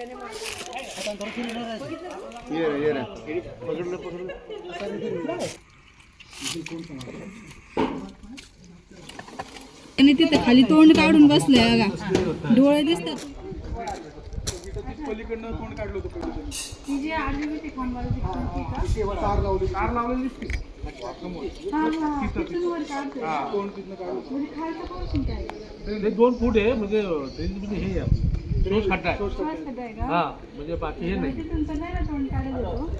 ये रे ये रे पकडलं पकडलं आणि तिथं खाली तोंड काढून बसलंय बघा डोळे दिसतात पलीकडनं कोण काढलं होतं ती जी आडवी होती खांबाला ती कोणती का? तार लावली तार लावलेली हा, हा. तिथून वर काढतोय. हा, तिथनं काढलं म्हणजे खालचं पासून काय? ते दोन फूट आहे म्हणजे हे. तोच खड्डा आहे. खड्डा आहे का? हा म्हणजे बाकी हे नाही. ना तोंड काढत होतो.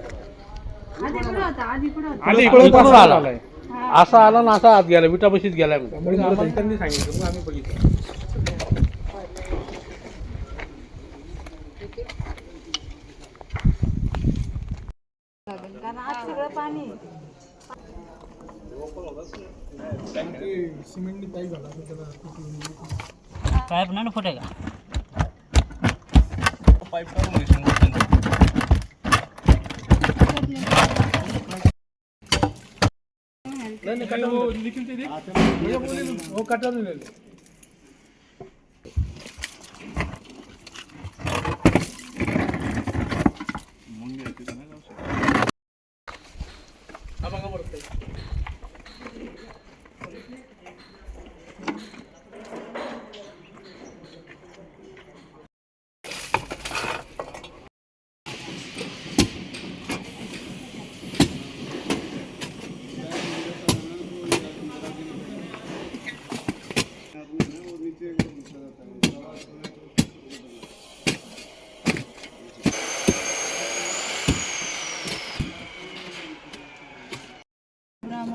आधी कुठं होता? आधी कुठं होता? आधी पळत इकडून असा आला? आलाय. असा आला ना असा आत गेला. विटा बशीत गेलाय म्हणजे आम्हाला त्यांनी सांगितलं. मग आम्ही बघितलं. कारण आज सगळं पाणी. त्याला तुटून पाईप नाही ना फुटे नाही नाही काय हो, हो दिलेलं. हा बघा बरं ताई.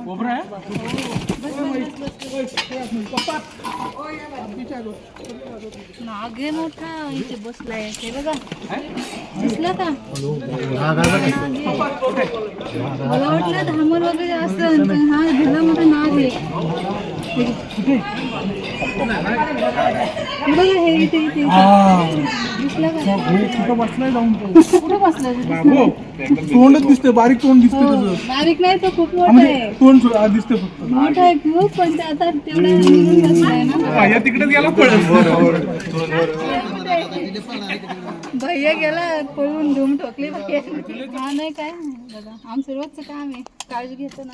कोबरा आहे आहे मोठा इथे बसलाय. हे बघा. दिसला का? मला वाटलं धामण वगैरे असं हा भला मोठा नाग आहे कुठं बसलाय जाऊन कुठं बसलाय तोंडच दिसते बारीक तोंड दिसते हो, त्याचं. बारीक नाही तो खूप मोठा म्हणजे आहे. तोंड सु- आ, दिसते फक्त. मोठा आहे खूप पण ते आता तेवढा निघून बसलाय ना. या तिकडेच गेला पळत. भैया गेला पळून धूम ठोकली भैया. हा नाही काय दादा आमचं रोजचं काम आहे. काळजी घेतो ना.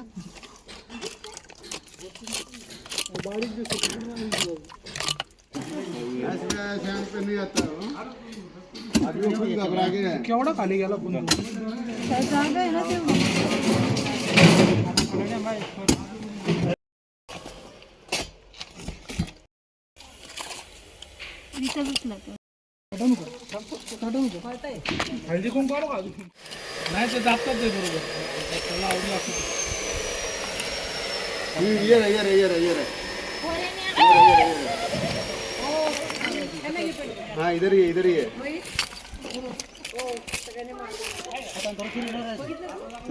ऐसा शांत पे नहीं आता हो आदमी खुद घबरा गया है केवढा खाली गेला पण तो. काय जागा आहे ना तेवढी इथं बसला तो हळदी कोण काढू का अजून? नाही ते दाबतात ते बरोबर त्याला आवडलं असतं ते. ये ये रे ये रे ये रे ये रे हाँ इधर ही है, इधर ही है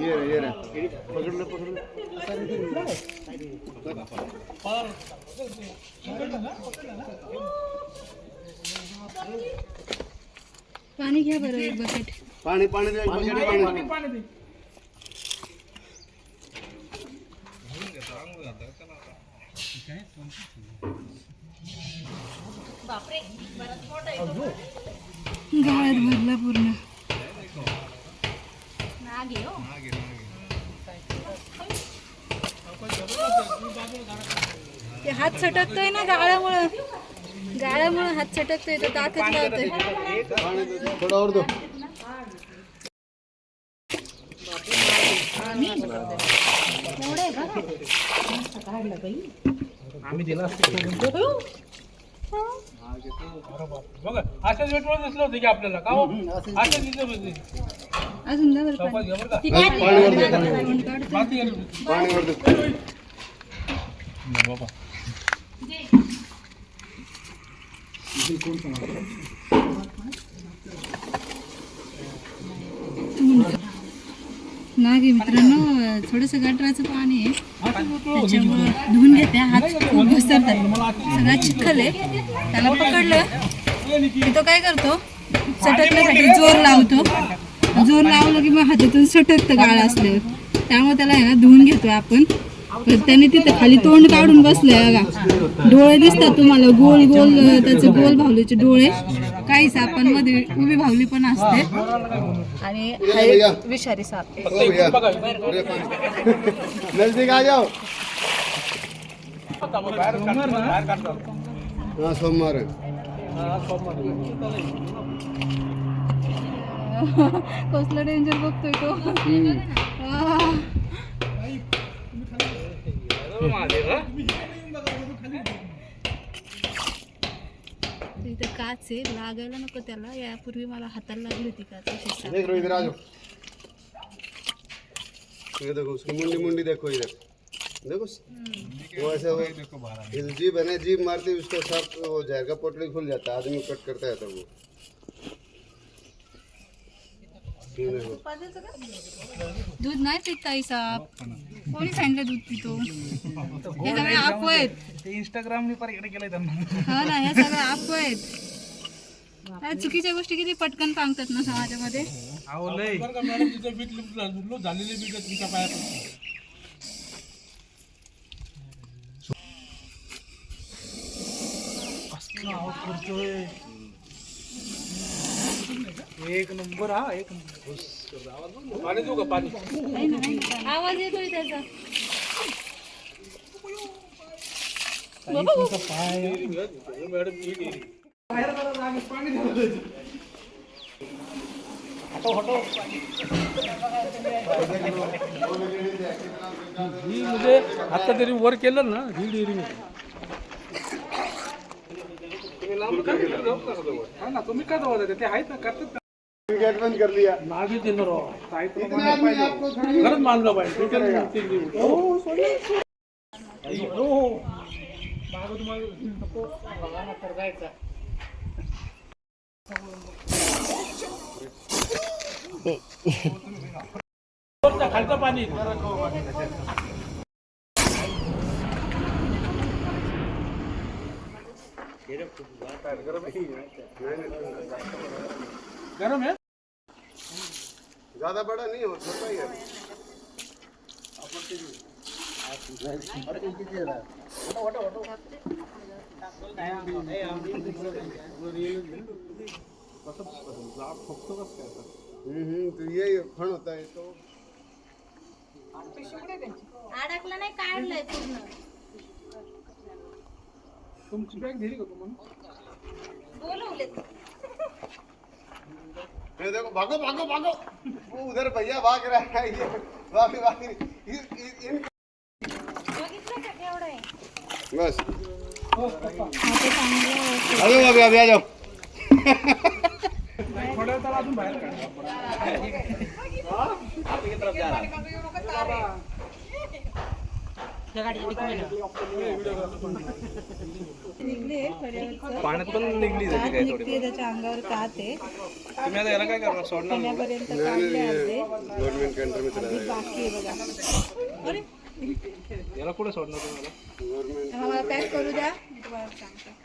ये रे ये रे. पकडलं पकडलं पाणी घ्या बरं एक बकेट पाणी पाणी दे पाणी दे, पाणी. पाणी दे. गळ्यात भरला पूर्ण. ते हात सटकतोय ना गाळ्यामुळं गाळ्यामुळं हात सटकतोय तो दातच लावतोय. पाणी दे, थोड़ा और दो आम्ही दिला असतो बघा अशाच वेटवर दिसलं होतं की आपल्याला. का हो? अशाच दिसलं होतं. अजून बरं. घ्या बरं का. ती काढली. पाणी. बाकी बाबा. नागे मित्रांनो. थोडस गटराचं पाणी आहे. त्याच्यामुळं धुवून घेते. हात खूप घसरतात. सगळा चिखल आहे. त्याला पकडलं. की तो काय करतो? सटकण्यासाठी जोर लावतो. जोर लावलं की मग हातातून सटकतं गाळ असल्यावर. त्यामुळे त्याला आहे ना धुवून घेतो आपण. त्याने तिथं खाली तोंड काढून बसलंय बघा. डोळे दिसतात तुम्हाला गोल गोल त्याचे गोल भावलीचे डोळे. काही सापांमध्ये उभी भावली पण असते. आणि हा एक विषारी साप हाँ सोमवार है कसलं डेंजर बघतोय तो. इथं काच आहे लागायला नको त्याला. यापूर्वी मला हाताला लागली होती काच देख लो इधर आ जाओ ये देखो उसकी मुंडी मुंडी देखो इधर देखो वो ऐसे वो ये जीभ है ना जीभ मारती है उसको वो जहर का पोटली खुल जाता है आदमी कट करता है तो वो। दूध नाही पित ताई साप कोणी सांगितलं दूध पितो? हे सगळे आप आहेत. केलंय त्यांना. हा ना हे सगळे आप आहेत. ह्या चुकीच्या गोष्टी किती पटकन सांगतात ना समाजामध्ये? करतोय. एक नंबर हा एक नंबर. पाणी देऊ का पाणी. आवाज येतोय त्याचा. मॅडम ठीक आहे ही म्हणजे आता तरी वर केलं ना ही डेअरिंग. हा ना तुम्ही काय जवळ जाते ते आहेत ना करतात गेट बंद कर लिया मागे देणार राव. आदमी आपको खड़ी खरंच मानलं पाहिजे? तीन दिवस. हो, हो, हो. तर जायचं. वरच्या खालचं पाणी गरम है? ज्यादा बड़ा नहीं हो छोटा ही है। तो ये फण होता है तो। अडकला नाही काढलंय पूर्ण. तुमची बॅग दिली का तुम्हाला बोलवले ये देखो भागो भागो भागो। वो उधर भैया भाग रहा है ये भाग भाग। इन- इन- इन- बघितलं का केवढं आहे बस। हो पप्पा आ जाओ अभी अभी आ जाओ। थोड्या वेळ त्याला अजून बाहेर काढ निघले पाण्यात पण निघली कात निघते त्याच्या अंगावर कात आहे तुम्ही आता याला काय करणार सोडणार पाण्यापर्यंत काढले अर्धे गवर्नमेंट के अंडर में चला जाएगा बाकी आहे बघा अरे याला कुठे सोडणार तुम्हाला गवर्नमेंट आम्हाला पॅक करू द्या मी तुम्हाला सांगते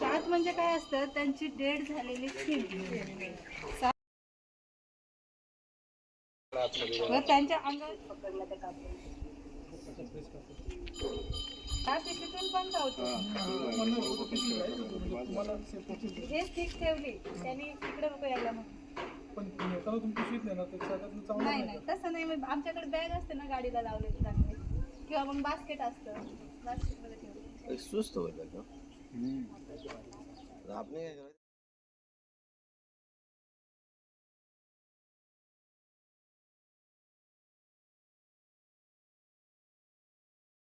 कात म्हणजे काय असतं? त्यांची डेड झालेली स्किन. व त्यांच्या अंगावर पकडला त्या पण चावतो. हे. स्टिक ठेवली. त्यांनी तिकडे नको यायला मग. पण येताना तुमची शीत नाही ना त्याच्या हातातून चावणार नाही नाही तसं नाही मग आमच्याकडे बॅग असते ना गाडीला लावलेली चांगली. किंवा मग बास्केट असतं. बास्केटमध्ये ठेवली सुस्त होईल आपने काय करायचं?